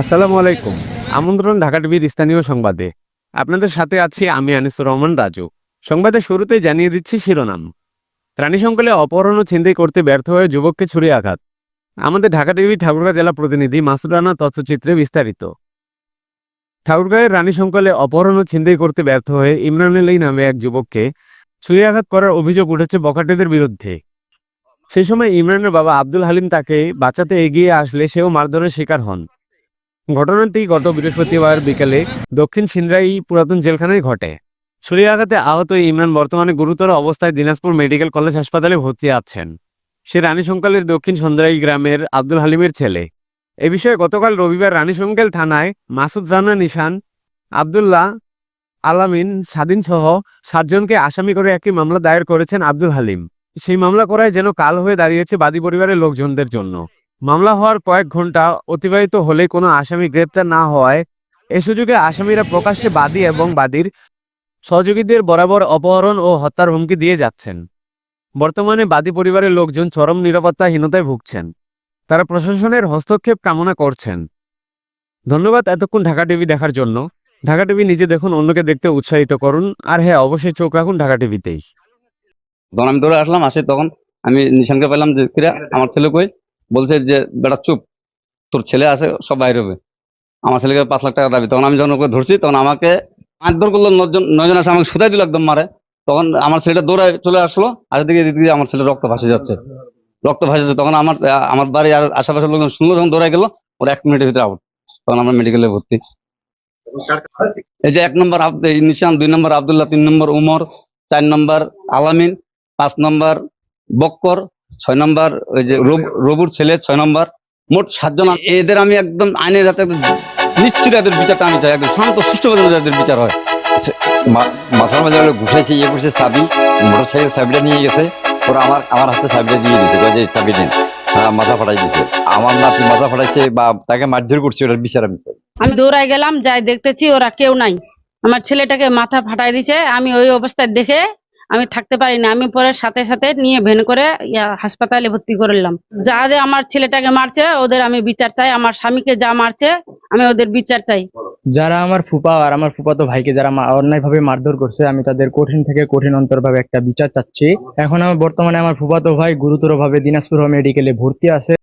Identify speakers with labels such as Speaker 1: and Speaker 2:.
Speaker 1: আসসালামু আলাইকুম। আমন্ত্রণ ঢাকা টিভির স্থানীয় সংবাদে। আপনাদের সাথে আছি আমি আনিসুর রহমান রাজু। সংবাদের শুরুতেই জানিয়ে দিচ্ছি শিরোনাম। প্রাণীসংকলে অপহরণ ও ছিনতাই করতে ব্যর্থ হয়ে যুবককে ছুরি আঘাত। আমাদের ঢাকা টিভি ঠাকুরগাঁ জেলা প্রতিনিধি মাসুদ রানা তথ্যচিত্রে বিস্তারিত। ঠাকুরগাঁয়ের রানীশঙ্কলে অপহরণ ও ছিনতাই করতে ব্যর্থ হয়ে ইমরান আলী নামে এক যুবককে ছুরি আঘাত করার অভিযোগ উঠেছে বখাটেদের বিরুদ্ধে। সেই সময় ইমরানের বাবা আব্দুল হালিম তাকে বাঁচাতে এগিয়ে আসলে সেও মারধরের শিকার হন। ঘটনাটি গত বৃহস্পতিবার বিকেলে দক্ষিণ সিন্দ্রাই পুরাতন জেলখানায় ঘটে। ছুরি আঘাতে আহত ইমরান বর্তমানে গুরুতর অবস্থায় দিনাজপুর মেডিকেল কলেজ হাসপাতালে ভর্তি আছেন। সে রানীশঙ্কালের দক্ষিণ সন্দ্রাই গ্রামের আব্দুল হালিমের ছেলে। এ বিষয়ে গতকাল রবিবার রানীশঙ্কেল থানায় মাসুদ রানা নিশান, আবদুল্লাহ আলামিন স্বাধীন সহ সাতজনকে আসামি করে একটি মামলা দায়ের করেছেন আব্দুল হালিম। সেই মামলা করায় যেন কাল হয়ে দাঁড়িয়েছে বাদী পরিবারের লোকজনদের জন্য। মামলা হওয়ার কয়েক ঘণ্টা অতিবাহিত হলে কোনো আসামি গ্রেপ্তার না হওয়ায় এ সুযোগে আসামিরা প্রকাশ্যে বাদী এবং বাদীর সহযোগীদের বরাবর অপহরণ ও হত্যার হুমকি দিয়ে যাচ্ছেন। বর্তমানে বাদী পরিবারের লোকজন চরম নিরাপত্তাহীনতায় ভুগছেন। তারা প্রশাসনের হস্তক্ষেপ কামনা করছেন। ধন্যবাদ এতক্ষণ ঢাকা টিভি দেখার জন্য। ঢাকা টিভি নিজে দেখুন, অন্যকে দেখতে উৎসাহিত করুন। আর হ্যাঁ অবশ্যই চোখ রাখুন ঢাকা টিভিতেই।
Speaker 2: তখন দৌড়ে আসলাম, আসে তখন। আমি নিশানকে পেলাম যে আমার ছেলে কই? বলছে যে, বেটা, চুপ। তোর ছেলে আছে, সব বাইরে হবে। আমার ছেলেকে পাঁচ লাখ টাকা দাবি। তখন আমি যখন ওকে ধরছি, তখন আমাকে মারধর করল, নজন আসে আমাকে সুদাই দিল একদম মারে। তখন আমার ছেলেটা দৌড়ায় চলে আসলো। আর দিকে এদিকে আমার ছেলে রক্ত ভাসে যাচ্ছে। রক্ত ভাসে যাচ্ছে। তখন আমার আমার বাড়ি আর আশেপাশের লোকজন শুনলো, যখন দৌড়ায় গেলো, ওর এক মিনিটের ভিতরে আউট তখন আমরা মেডিকেলে ভর্তি। এই যে এক নম্বর নিশান, দুই নম্বর আবদুল্লাহ, তিন নম্বর উমর, চার নম্বর আলামিন, পাঁচ নম্বর বক্কর ছয় নম্বর ওই যে রব- রবুর ছেলে ছয় নম্বর। মোট সাতজন এদের আমি একদম আইনের একদম নিশ্চিত এদের বিচারটা আমি চাই। একদম শান্ত সুষ্ঠুভাবে এদের বিচার হয়।
Speaker 3: মাথার মাঝে হলো ঘুষাইছে ইয়ে করছে চাবি মোটর সাইকেল চাবিটা নিয়ে গেছে ওরা আমার আমার হাতে চাবিটা দিয়ে দিতে কয় যে চাবি দিন হ্যাঁ মাথা ফাটাই দিতে আমার নাতি মাথা ফাটাইছে বা তাকে মারধর করছে ওটার বিচার আমি চাই।
Speaker 4: আমি দৌড়ায় গেলাম যাই দেখতেছি ওরা কেউ নাই। আমার ছেলেটাকে মাথা ফাটাই দিছে আমি ওই অবস্থায় দেখে আমি থাকতে পারি না। আমি পরে সাথে সাথে নিয়ে ভেন করে হাসপাতালে ভর্তি করলাম যাদের আমার ছেলেটাকে মারছে, ওদের আমি বিচার চাই। আমার স্বামীকে যা মারছে, আমি ওদের বিচার চাই।
Speaker 5: যারা আমার ফুপা, আর আমার ফুপাতো ভাইকে যারা মা- অন্যায়ভাবে মারধর করছে, আমি তাদের কঠিন থেকে কঠিন অন্তরভাবে একটা বিচার চাচ্ছি। এখন আমার বর্তমানে আমার ফুপাতো ভাই গুরুতরভাবে দিনাজপুর মেডিকেলে ভর্তি আছে।